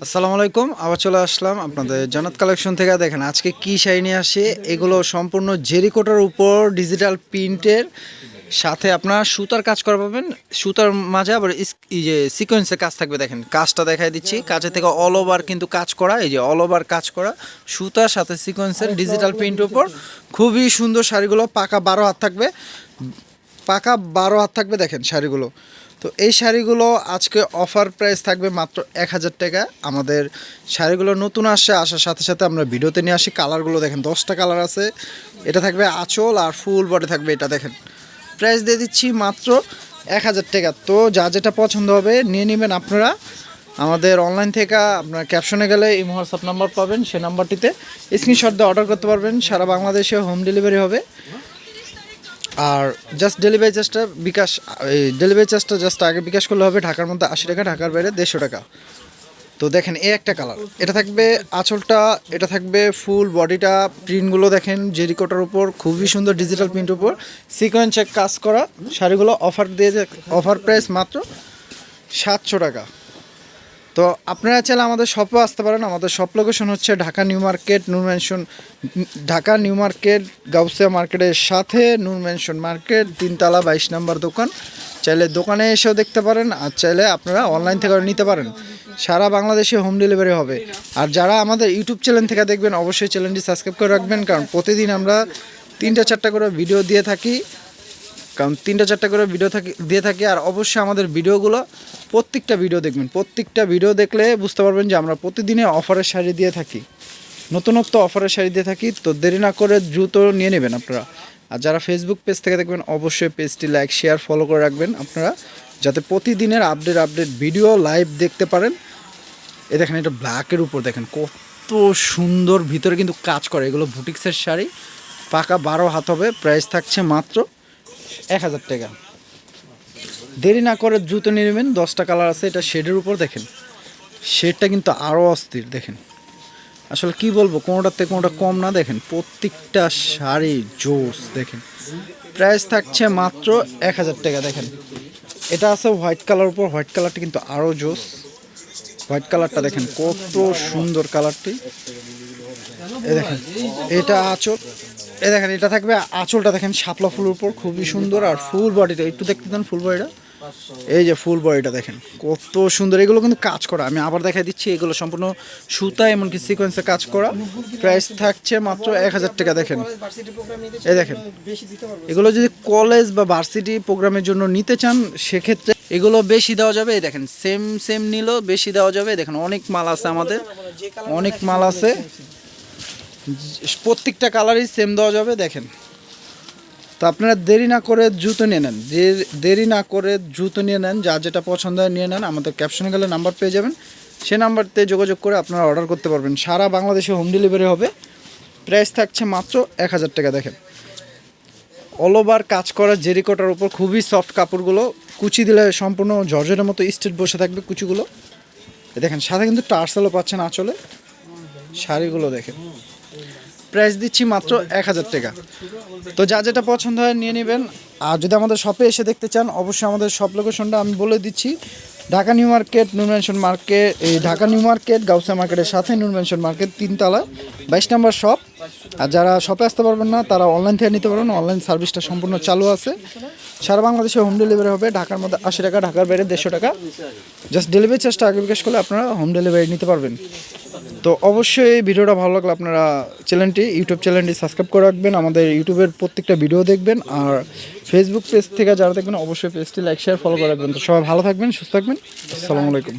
আসসালামু আলাইকুম, আবার চলে আসলাম আপনাদের জানাত কালেকশন থেকে। দেখেন, আজকে কি শাড়ি নিয়ে আসি? এগুলো সম্পূর্ণ জেরিকোটার উপর ডিজিটাল প্রিন্টের সাথে আপনার সুতার কাজ করা পাবেন। সুতার মাঝে আবার যে সিকোয়েন্সের কাজ থাকবে, দেখেন, কাজটা দেখাই দিচ্ছি। কাজের থেকে অল ওভার কিন্তু কাজ করা, এই যে অল ওভার কাজ করা। সুতার সাথে সিকোয়েন্সের ডিজিটাল প্রিন্টের উপর খুবই সুন্দর শাড়িগুলো, পাকা বারো হাত থাকবে। পাকা বারো হাত থাকবে, দেখেন শাড়িগুলো। তো এই শাড়িগুলো আজকে অফার প্রাইস থাকবে মাত্র এক হাজার টাকা। আমাদের শাড়িগুলো নতুন আসছে আসার সাথে সাথে আমরা ভিডিওতে নিয়ে আসি। কালারগুলো দেখেন, দশটা কালার আছে। এটা থাকবে আঁচল আর ফুল বডি থাকবে এটা দেখেন। প্রাইস দিয়ে দিচ্ছি মাত্র এক হাজার টাকা। তো যা যেটা পছন্দ হবে নিয়ে নেবেন আপনারা। আমাদের অনলাইন থেকে আপনার ক্যাপশনে গেলে এই হোয়াটসঅ্যাপ নাম্বার পাবেন, সে নাম্বারটিতে স্ক্রিনশট দিয়ে অর্ডার করতে পারবেন। সারা বাংলাদেশে হোম ডেলিভারি হবে। আর জাস্ট ডেলিভারি চার্জটা বিকাশ, এই ডেলিভারি চার্জটা জাস্ট আগে বিকাশ করলে হবে ঢাকার মধ্যে আশি টাকা, ঢাকার বাইরে দেড়শো টাকা। তো দেখেন, এই একটা কালার এটা থাকবে আঁচলটা, এটা থাকবে ফুল বডিটা প্রিন্টগুলো দেখেন, জেরিকোটার উপর, খুবই সুন্দর ডিজিটাল প্রিন্টের উপর। সিকোয়েন্সে কাজ করা, শাড়িগুলো অফার দিয়ে অফার প্রাইস মাত্র সাতশো টাকা। তো আপনারা চাইলে আমাদের শপে আসতে পারেন। আমাদের শপ লোকেশন হচ্ছে Dhaka New Market, Noor Mansion, Dhaka New Market, Gausia মার্কেটের সাথে নূর ম্যানশন মার্কেট, তিনতলা বাইশ নাম্বার দোকান। চাইলে দোকানে এসেও দেখতে পারেন আর চাইলে আপনারা অনলাইন থেকে নিতে পারেন। সারা বাংলাদেশে হোম ডেলিভারি হবে। আর যারা আমাদের ইউটিউব চ্যানেল থেকে দেখবেন, অবশ্যই চ্যানেলটি সাবস্ক্রাইব করে রাখবেন। কারণ প্রতিদিন আমরা তিনটা চারটা করে ভিডিও দিয়ে থাকি। কারণ তিনটা চারটা করে ভিডিও থাকি দিয়ে থাকি আর অবশ্যই আমাদের ভিডিওগুলো প্রত্যেকটা ভিডিও দেখবেন। প্রত্যেকটা ভিডিও দেখলে বুঝতে পারবেন যে আমরা প্রতিদিনে অফারের শাড়ি দিয়ে থাকি। নতুনত্ব অফারের শাড়ি দিয়ে থাকি, তো দেরি না করে দ্রুত নিয়ে নেবেন আপনারা। আর যারা ফেসবুক পেজ থেকে দেখবেন, অবশ্যই পেজটি লাইক শেয়ার ফলো করে রাখবেন আপনারা, যাতে প্রতিদিনের আপডেট আপডেট ভিডিও লাইভ দেখতে পারেন। এ দেখেন, এটা ব্ল্যাকের উপর দেখেন, কত সুন্দর ভিতরে কিন্তু কাজ করে। এগুলো বুটিক্সের শাড়ি, পাকা বারো হাত হবে প্রাইস থাকছে মাত্র এক হাজার টাকা। দেরি না করে নিয়ে নেবেন, দশটা কালার আছে, এটা শেডের উপর দেখেন। শেডটা কিন্তু আরও অস্থির, দেখেন। আসলে কি বলব কোনোটার থেকে কোনোটা কম না, দেখেন, প্রত্যেকটা শাড়ি জোস, দেখেন। প্রাইস থাকছে মাত্র এক হাজার টাকা, দেখেন। এটা আছে হোয়াইট কালার উপর, হোয়াইট কালারটা কিন্তু আরও জোস। হোয়াইট কালারটা দেখেন, কত সুন্দর কালারটি। এ দেখেন, এটা আঁচল এ দেখেন, এটা থাকবে আঁচলটা দেখেন, শাপলা ফুলের উপর, খুবই সুন্দর, আর ফুল বডিটা, একটু দেখতে দেন ফুল বডিটা। এই যে ফুল বডিটা দেখেন, কত সুন্দর, এগুলো কিন্তু কাজ করা। আমি আবার দেখাই দিচ্ছি, এগুলো সম্পূর্ণ সুতা এমনকি সিকোয়েন্সে কাজ করা। প্রাইস থাকছে মাত্র এক হাজার টাকা, দেখেন। এই দেখেন, এগুলো যদি কলেজ বা ভার্সিটি প্রোগ্রামের জন্য নিতে চান, সেক্ষেত্রে এগুলো বেশি দেওয়া যাবে। এই দেখেন সেম সেম নিলেও বেশি দেওয়া যাবে। দেখেন, অনেক মাল আছে আমাদের, অনেক মাল আছে। প্রত্যেকটা কালারই সেম দেওয়া যাবে, দেখেন। তো আপনারা দেরি না করে জুতো নিয়ে নেন। দেরি না করে জুতো নিয়ে নেন, যা যেটা পছন্দ হয় নিয়ে নেন। আমাদের ক্যাপশনে গেলে নাম্বার পেয়ে যাবেন। সে নাম্বারতে যোগাযোগ করে আপনারা অর্ডার করতে পারবেন। সারা বাংলাদেশে হোম ডেলিভারি হবে। প্রাইস থাকছে মাত্র এক হাজার টাকা, দেখেন। অল ওভার কাজ করা জেরিকোটার উপর খুবই সফট কাপড়গুলো। কুচি দিলে সম্পূর্ণ জর্জের মতো স্টেট বসে থাকবে কুচিগুলো। দেখেন, সাথে কিন্তু টার্সেলও পাচ্ছেন আঁচলে। শাড়িগুলো দেখেন। প্রাইস দিচ্ছি মাত্র এক হাজার টাকা। তো যা যেটা পছন্দ হয় নিয়ে নেবেন। আর যদি আমাদের শপে এসে দেখতে চান, অবশ্যই আমাদের শপ লোকেশনটা আমি বলে দিচ্ছি। Dhaka New Market Noor Mansion Market, এই ঢাকা নিউ মার্কেট গাউসা মার্কেটের সাথে নুর ম্যানশন মার্কেট তিনতলা, বাইশ নম্বর শপ। আর যারা শপে আসতে পারবেন না, তারা অনলাইন থেকে নিতে পারবেন। অনলাইন সার্ভিসটা সম্পূর্ণ চালু আছে। সারা বাংলাদেশে হোম ডেলিভারি হবে। ঢাকার মধ্যে আশি টাকা, ঢাকার বাইরে দেড়শো টাকা। জাস্ট ডেলিভারি চার্জটা আগে বিকাশ করলে আপনারা হোম ডেলিভারি নিতে পারবেন। তো অবশ্যই এই ভিডিওটা ভালো লাগলে আপনারা চ্যানেলটি, ইউটিউব চ্যানেলটি সাবস্ক্রাইব করে রাখবেন, আমাদের ইউটিউবের প্রত্যেকটা ভিডিও দেখবেন, আর ফেসবুক পেজ থেকে যারা দেখবেন, অবশ্যই পেজটি লাইক শেয়ার ফলো করে রাখবেন। তো সবাই ভালো থাকবেন, সুস্থ থাকবেন। আসসালামু আলাইকুম।